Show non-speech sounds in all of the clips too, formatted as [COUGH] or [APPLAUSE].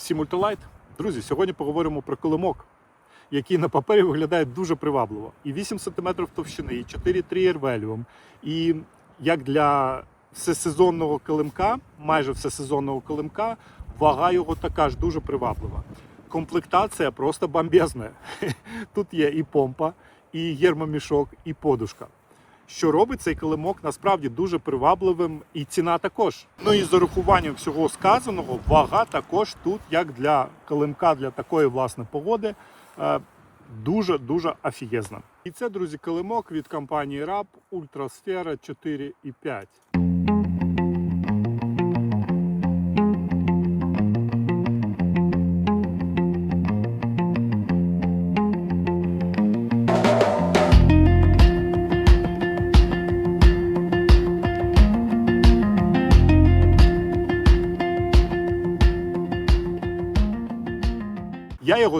Всім ульталайт. Друзі, сьогодні поговоримо про килимок, який на папері виглядає дуже привабливо. І 8 см товщини, і 4,3 ервеліум. І як для всесезонного килимка, майже всесезонного килимка, вага його така ж дуже приваблива. Комплектація просто бомбезна. [LAUGHS] Тут є і помпа, і гермомішок, і подушка. Що робить цей килимок насправді дуже привабливим, і ціна також. Ну і з урахуванням всього сказаного, вага також тут, як для килимка для такої власне погоди, дуже дуже афієзна. І це, друзі, килимок від компанії РАП Ультрасфера 4,5.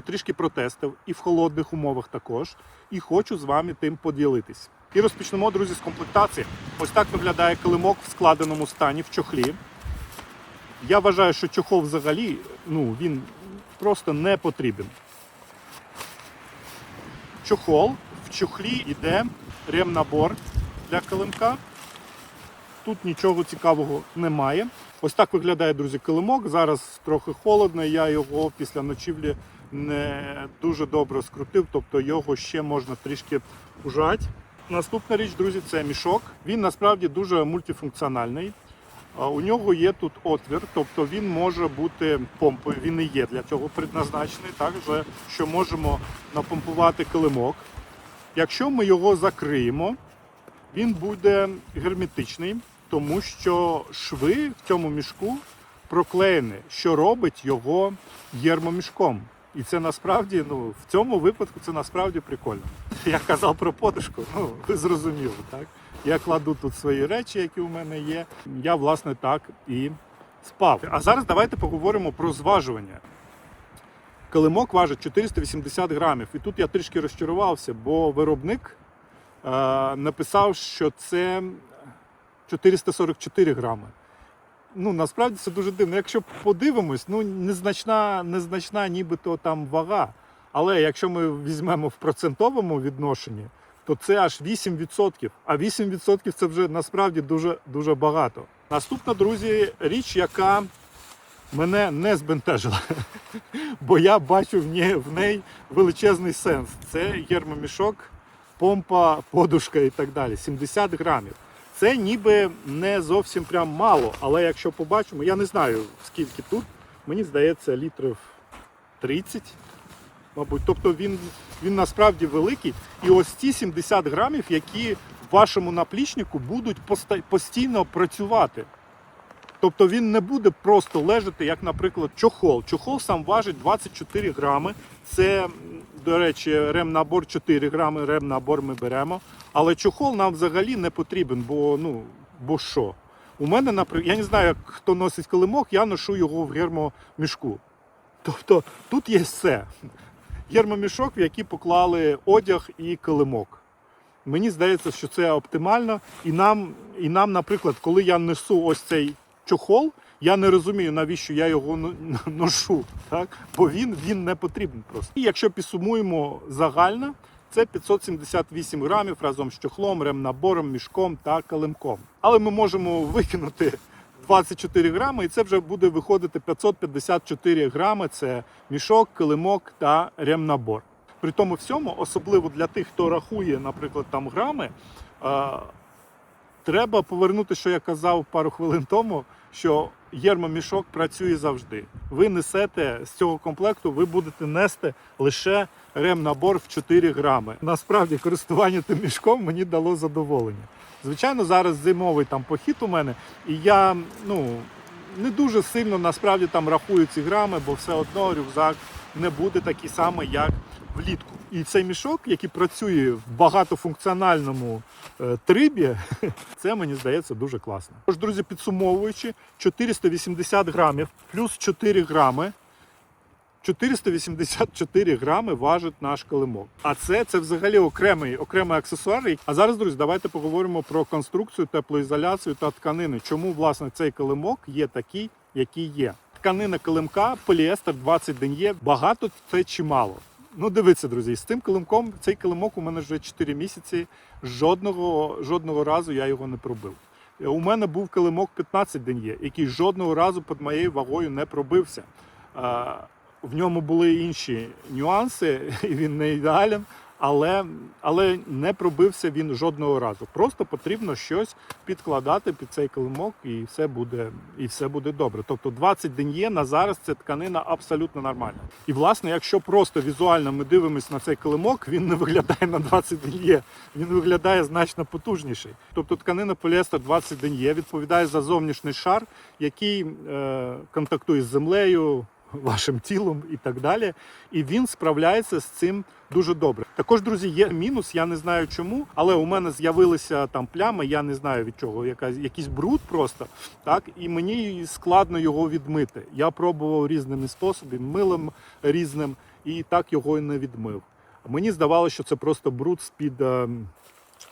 Трішки протестив і в холодних умовах також, і хочу з вами тим поділитись. І розпочнемо, друзі, з комплектації. Ось так виглядає килимок в складеному стані в чохлі. Я вважаю, що чохол взагалі ну, він просто не потрібен. Чохол в чохлі йде ремнабор для килимка. Тут нічого цікавого немає. Ось так виглядає, друзі, килимок. Зараз трохи холодно, я його після ночівлі не дуже добре скрутив, тобто його ще можна трішки ужати. Наступна річ, друзі, це мішок. Він насправді дуже мультифункціональний. У нього є тут отвір, тобто він може бути помпою, він і є для цього предназначений, так що можемо напомпувати килимок. Якщо ми його закриємо, він буде герметичний, тому що шви в цьому мішку проклеєні, що робить його гермомішком. І це насправді, ну, в цьому випадку це насправді прикольно. Я казав про подушку, ну ви зрозуміли, так? Я кладу тут свої речі, які у мене є. Я, власне, так і спав. А зараз давайте поговоримо про зважування. Килимок важить 480 грамів. І тут я трішки розчарувався, бо виробник е, написав, що це 444 грами. Ну, насправді це дуже дивно. Якщо подивимось, ну незначна, незначна нібито там вага. Але якщо ми візьмемо в процентовому відношенні, то це аж 8%. А 8% це вже насправді дуже дуже багато. Наступна, друзі, річ, яка мене не збентежила, [LAUGHS] бо я бачу в ній, в неї величезний сенс. Це гермомішок, помпа, подушка і так далі. 70 грамів. Це ніби не зовсім прям мало, але якщо побачимо, я не знаю скільки тут, мені здається, літрів 30, мабуть. Тобто він, він насправді великий. І ось ці 70 грамів, які в вашому наплічнику будуть постійно працювати. Тобто він не буде просто лежати, як, наприклад, чохол. Чохол сам важить 24 грами. Це, до речі, ремнабор 4 грами, ремнабор ми беремо. Але чохол нам взагалі не потрібен, бо ну, бо що? У мене, наприклад, я не знаю, хто носить килимок, я ношу його в гермомішку. Тобто тут є все. Гермомішок, в який поклали одяг і килимок. Мені здається, що це оптимально. І нам, і нам, наприклад, коли я несу ось цей чохол, я не розумію, навіщо я його [LAUGHS] ношу, так? бо він, він не потрібен просто. І якщо підсумуємо загально, це 578 грамів разом з чохлом, ремнабором, мішком та килимком. Але ми можемо викинути 24 грами, і це вже буде виходити 554 грами. Це мішок, килимок та ремнабор. При тому всьому, особливо для тих, хто рахує, наприклад, там грами, е, треба повернути, що я казав пару хвилин тому, що гермомішок працює завжди. Ви несете з цього комплекту, ви будете нести лише ремнабор в 4 грами. Насправді користування тим мішком мені дало задоволення. Звичайно, зараз зимовий там похід у мене, і я ну, не дуже сильно насправді там рахую ці грами, бо все одно рюкзак не буде такий самий, як влітку. І цей мішок, який працює в багатофункціональному е, трибі, [LAUGHS] це мені здається дуже класно. Тож, друзі, підсумовуючи, 480 грамів плюс 4 грами. 484 грами важить наш килимок. А це, це взагалі окремий, окремий аксесуар. А зараз, друзі, давайте поговоримо про конструкцію, теплоізоляцію та тканини. Чому власне цей килимок є такий, який є. тканина килимка, поліестер 20 день є. Багато це чи мало. Ну, дивіться, друзі, з цим килимком, цей килимок у мене вже 4 місяці. Жодного, жодного разу я його не пробив. Е, У мене був килимок 15 день який жодного разу під моєю вагою не пробився. Е, В ньому були інші нюанси, [LAUGHS] і він не ідеален, але, але не пробився він жодного разу. Просто потрібно щось підкладати під цей килимок, і все буде, і все буде добре. Тобто 20 день є на зараз це тканина абсолютно нормальна. І власне, якщо просто візуально ми дивимося на цей килимок, він не виглядає на 20 день є. Він виглядає значно потужніший. Тобто тканина поліестер 20 день є, відповідає за зовнішній шар, який е, контактує з землею, вашим тілом і так далі. І він справляється з цим дуже добре. Також, друзі, є мінус, я не знаю чому, але у мене з'явилися там плями, я не знаю від чого, якась, якийсь бруд просто, так, і мені складно його відмити. Я пробував різними способами, милом різним, і так його і не відмив. Мені здавалося, що це просто бруд з-під е,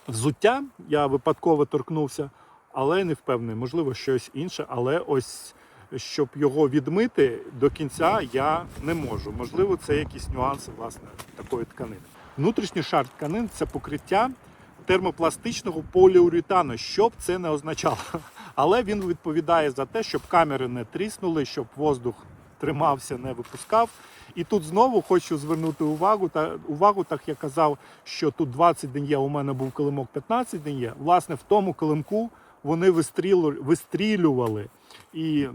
взуття. Я випадково торкнувся, але не впевнений, можливо, щось інше, але ось щоб його відмити до кінця я не можу. Можливо, це якісь нюанси власне такої тканини. Внутрішній шар тканин це покриття термопластичного поліуретану, що б це не означало. [LAUGHS] Але він відповідає за те, щоб камери не тріснули, щоб воздух тримався, не випускав. І тут знову хочу звернути увагу, та увагу, так я казав, що тут 20 день є, у мене був килимок 15 день є. Власне, в тому килимку вони вистрілювали і,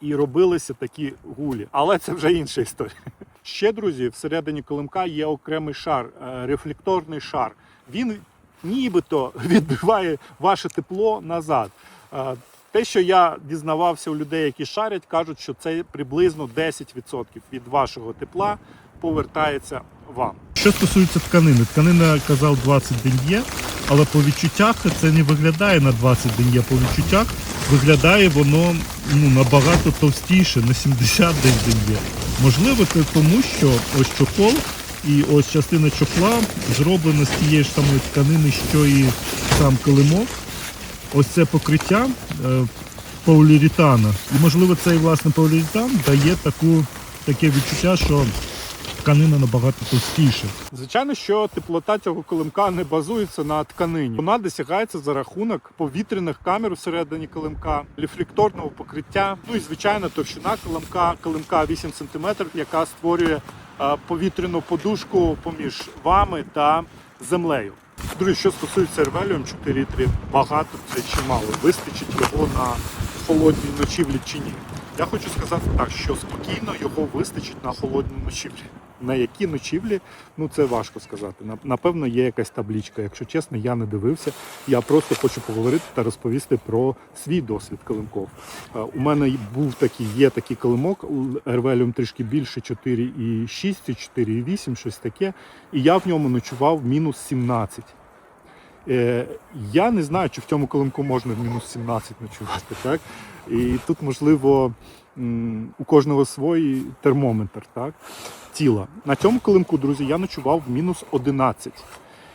і робилися такі гулі. Але це вже інша історія. Ще, друзі, всередині килимка є окремий шар, е, рефлекторний шар. Він нібито [LAUGHS] відбиває ваше тепло назад. Е, Те, що я дізнавався у людей, які шарять, кажуть, що це приблизно 10% від вашого тепла повертається вам. Що стосується тканини, тканина казав 20 день є, але по відчуттях це не виглядає на 20 день є. По відчуттях виглядає воно ну, набагато товстіше, на 70 день день є. Можливо, це тому, що ось чохол і ось частина чохла зроблена з тієї ж самої тканини, що і сам килимок. Ось це покриття е, поліуретана. І можливо цей власне поліуретан дає таку, таке відчуття, що тканина набагато товстіша. Звичайно, що теплота цього килимка не базується на тканині. Вона досягається за рахунок повітряних камер всередині килимка, рефлекторного покриття. Ну і звичайно, товщина килимка, килимка 8 см, яка створює е, повітряну подушку поміж вами та землею. Друзі, що стосується Ervelium 4.3, багато це чи мало. Вистачить його на холодній ночівлі чи ні. Я хочу сказати так, що спокійно його вистачить на холодній ночівлі. На які ночівлі, ну це важко сказати. Напевно, є якась таблічка. Якщо чесно, я не дивився. Я просто хочу поговорити та розповісти про свій досвід килимков. Е, У мене був такий, є такий килимок, Ervelium трішки більше 4,6 чи 4,8, щось таке. І я в ньому ночував мінус 17. Е, я не знаю, чи в цьому килимку можна в мінус 17 ночувати. Так? І тут, можливо, у кожного свій термометр так? тіла. На цьому килимку, друзі, я ночував в мінус 11.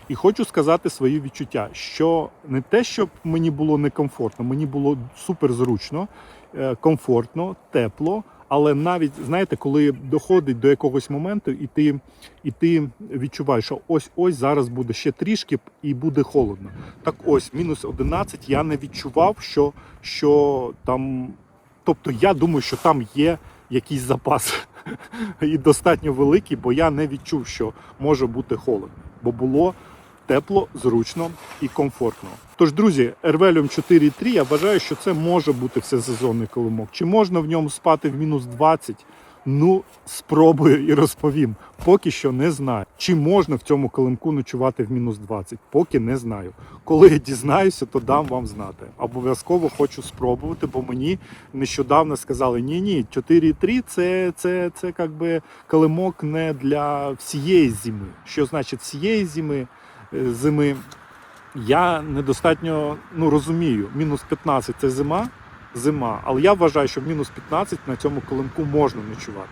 І хочу сказати свої відчуття, що не те, щоб мені було некомфортно, мені було супер зручно, е, комфортно, тепло. Але навіть знаєте, коли доходить до якогось моменту, і ти, і ти відчуваєш, що ось ось зараз буде ще трішки і буде холодно. Так ось, мінус 11 я не відчував, що, що там. Тобто я думаю, що там є якийсь запас [LAUGHS] і достатньо великий, бо я не відчув, що може бути холодно, бо було тепло, зручно і комфортно. Тож, друзі, Ervelium 4.3, я вважаю, що це може бути всесезонний килимок. Чи можна в ньому спати в мінус 20? Ну, спробую і розповім. Поки що не знаю. Чи можна в цьому килимку ночувати в мінус 20? Поки не знаю. Коли я дізнаюся, то дам вам знати. Обов'язково хочу спробувати, бо мені нещодавно сказали: ні, ні, 4,3 це, це, це як би килимок не для всієї зими. Що значить всієї зими? Е, зими? Я недостатньо ну, розумію. Мінус 15 це зима, зима, але я вважаю, що в мінус 15 на цьому килимку можна ночувати.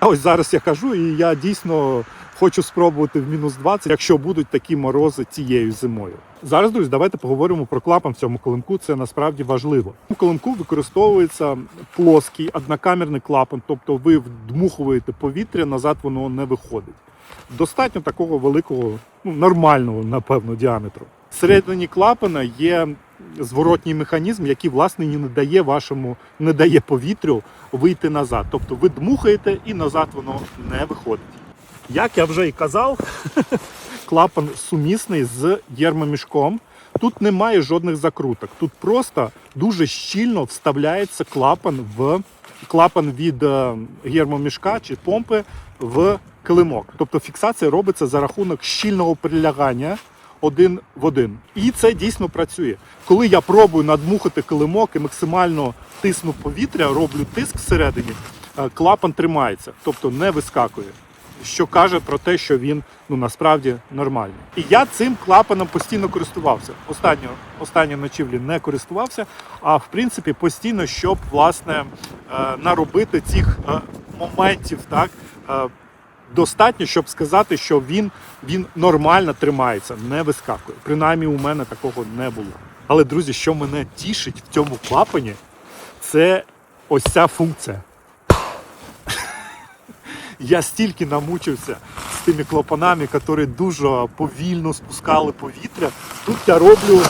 А ось зараз я кажу, і я дійсно Хочу спробувати в мінус 20, якщо будуть такі морози цією зимою. Зараз, друзі, давайте поговоримо про клапан в цьому килимку. Це насправді важливо. У килимку використовується плоский однокамерний клапан, тобто ви вдмухуєте повітря, назад воно не виходить. Достатньо такого великого, ну нормального, напевно, діаметру. Всередині клапана є зворотній механізм, який власне не дає вашому, не дає повітрю вийти назад. Тобто ви дмухаєте і назад воно не виходить. Як я вже і казав, [LAUGHS] клапан сумісний з єрмомішком. Тут немає жодних закруток. Тут просто дуже щільно вставляється клапан в клапан від е, гермомішка чи помпи в килимок. Тобто фіксація робиться за рахунок щільного прилягання один в один. І це дійсно працює. Коли я пробую надмухати килимок і максимально тисну повітря, роблю тиск всередині, е, клапан тримається, тобто не вискакує що каже про те, що він ну насправді нормальний. І я цим клапаном постійно користувався. Останньо останні ночівлі не користувався, а в принципі постійно, щоб власне е, наробити цих е, моментів, так. Достатньо, щоб сказати, що він, він нормально тримається, не вискакує. Принаймні у мене такого не було. Але, друзі, що мене тішить в цьому клапані, це ось ця функція. [LAUGHS] Я стільки намучився з тими клапанами, які дуже повільно спускали повітря. Тут я роблю,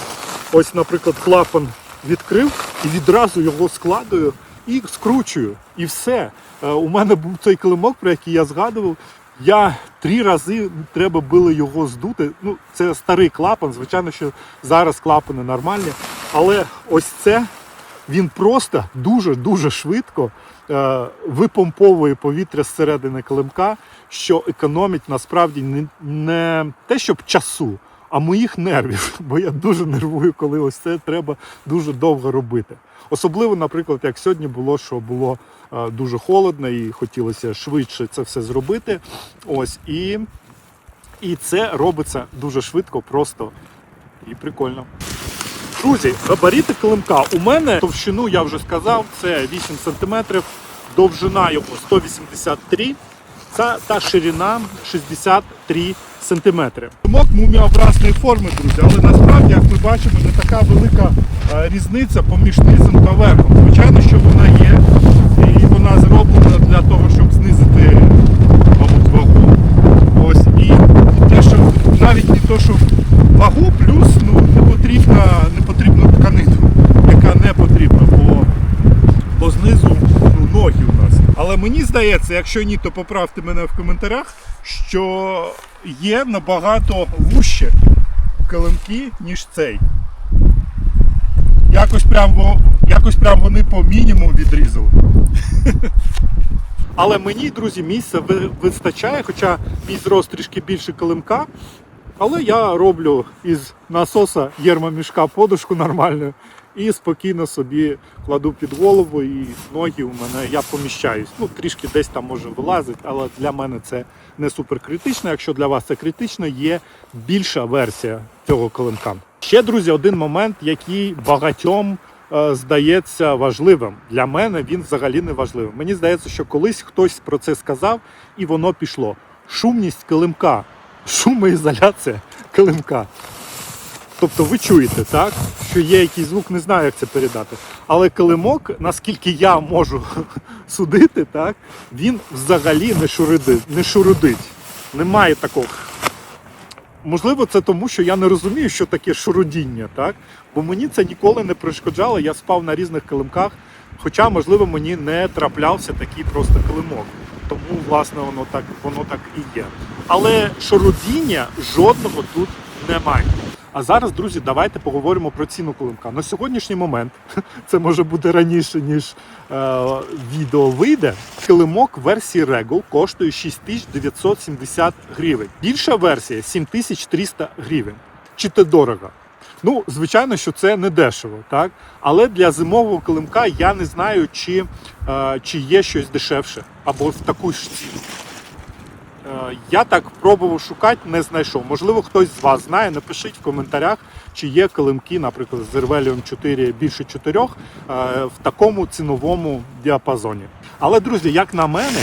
ось, наприклад, клапан відкрив і відразу його складую і скручую. І все. Е, У мене був цей килимок, про який я згадував. Я три рази треба було його здути. Ну, це старий клапан. Звичайно, що зараз клапани нормальні. Але ось це він просто дуже-дуже швидко е, випомповує повітря зсередини килимка, що економить насправді не, не те, щоб часу, а моїх нервів. [LAUGHS] Бо я дуже нервую, коли ось це треба дуже довго робити. Особливо, наприклад, як сьогодні було, що було е, дуже холодно і хотілося швидше це все зробити. Ось і, і це робиться дуже швидко, просто і прикольно. Друзі, габарити килимка. У мене товщину я вже сказав, це 8 см, довжина його 183 це та ширина 63 см. Килимок муміобразної форми, друзі, але насправді, як ми бачимо, не така велика е, різниця поміж низом та верхом. Звичайно, що вона є, і вона зроблена для того, щоб знизити мабуть, вагу. Ось і те, що навіть не то, що вагу, плюс ну, не потрібна, не потрібну тканину, яка не потрібна, бо, бо знизу ну, ноги у нас. Але мені здається, якщо ні, то поправте мене в коментарях, що є набагато вужче килимки, ніж цей. Якось прям, якось прям вони по мінімуму відрізали. [LAUGHS] Але мені, друзі, місця вистачає, хоча мій зрост трішки більше килимка. Але я роблю із насоса єрмомішка подушку нормальну і спокійно собі кладу під голову і ноги у мене я поміщаюсь. Ну, трішки десь там може вилазить, але для мене це не супер критично. Якщо для вас це критично, є більша версія цього килимка. Ще, друзі, один момент, який багатьом е, здається важливим. Для мене він взагалі не важливим. Мені здається, що колись хтось про це сказав, і воно пішло. Шумність килимка, шумоізоляція килимка. Тобто ви чуєте, так? Що є якийсь звук, не знаю, як це передати. Але килимок, наскільки я можу [LAUGHS] судити, так, він взагалі не шурудить. Не шурудить. Немає такого. Можливо, це тому, що я не розумію, що таке шурудіння, так? Бо мені це ніколи не перешкоджало. Я спав на різних килимках, хоча, можливо, мені не траплявся такий просто килимок. Тому, власне, воно так, воно так і є. Але шурудіння жодного тут немає. А зараз, друзі, давайте поговоримо про ціну килимка. На сьогоднішній момент, [LAUGHS] це може бути раніше, ніж е, відео вийде. Килимок версії Regal коштує 6970 гривень. Більша версія 7300 гривень. Чи це дорого? Ну, звичайно, що це не дешево, так? Але для зимового килимка я не знаю, чи, е, чи є щось дешевше або в таку ж ціну. Е, Я так пробував шукати, не знайшов. Можливо, хтось з вас знає. Напишіть в коментарях, чи є килимки, наприклад, з Irvelium 4 більше 4 в такому ціновому діапазоні. Але, друзі, як на мене,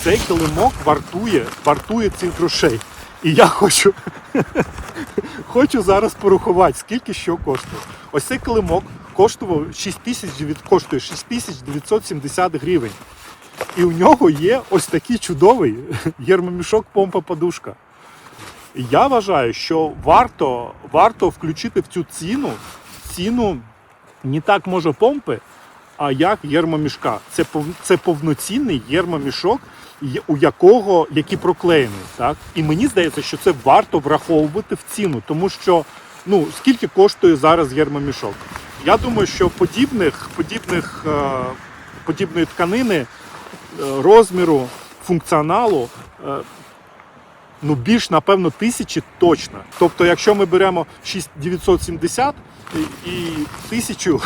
цей килимок вартує, вартує цих грошей. І я хочу, [LAUGHS] хочу зараз порахувати, скільки що коштує. Ось цей килимок коштував 6 тисяч, коштує 6970 гривень. І у нього є ось такий чудовий єрмомішок помпа подушка. Я вважаю, що варто, варто включити в цю ціну ціну не так може помпи, а як єрмомішка. Це, це повноцінний єрмомішок, є- у якого який проклеєний. Так? І мені здається, що це варто враховувати в ціну, тому що ну, скільки коштує зараз єрмомішок? Я думаю, що подібних, подібних, е, подібної тканини, розміру, функціоналу. е, Ну, більш, напевно, тисячі точно. Тобто, якщо ми беремо 6970 і, тисячу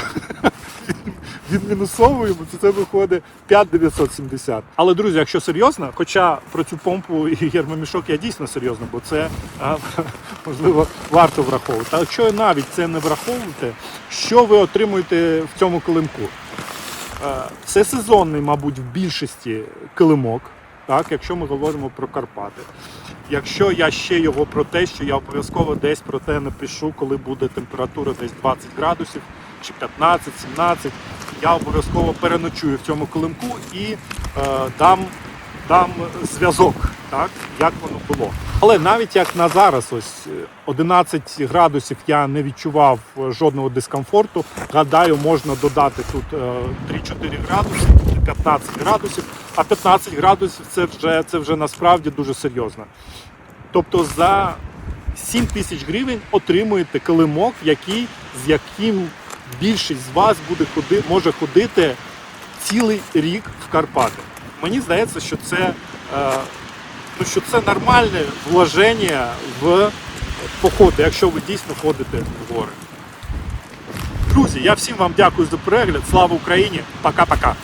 [LAUGHS] відмінусовуємо, то це виходить 5970. Але, друзі, якщо серйозно, хоча про цю помпу і гермомішок я дійсно серйозно, бо це [LAUGHS] можливо варто враховувати. А якщо навіть це не враховуєте, що ви отримуєте в цьому килимку? Це сезонний, мабуть, в більшості килимок, так, якщо ми говоримо про Карпати. Якщо я ще його про те, що я обов'язково десь про те напишу, коли буде температура десь 20 градусів чи 15-17, я обов'язково переночую в цьому килимку і е, дам, дам зв'язок, так, як воно було. Але навіть як на зараз, ось е, 11 градусів я не відчував е, жодного дискомфорту. Гадаю, можна додати тут е, 3-4 градуси, буде 15 градусів, а 15 градусів це вже, це вже насправді дуже серйозно. Тобто за 7 тисяч гривень отримуєте килимок, який, з яким більшість з вас буде ходи, може ходити цілий рік в Карпати. Мені здається, що це, е, ну, що це нормальне вложення в походи, якщо ви дійсно ходите в гори. Друзі, я всім вам дякую за перегляд. Слава Україні! Пока-пока!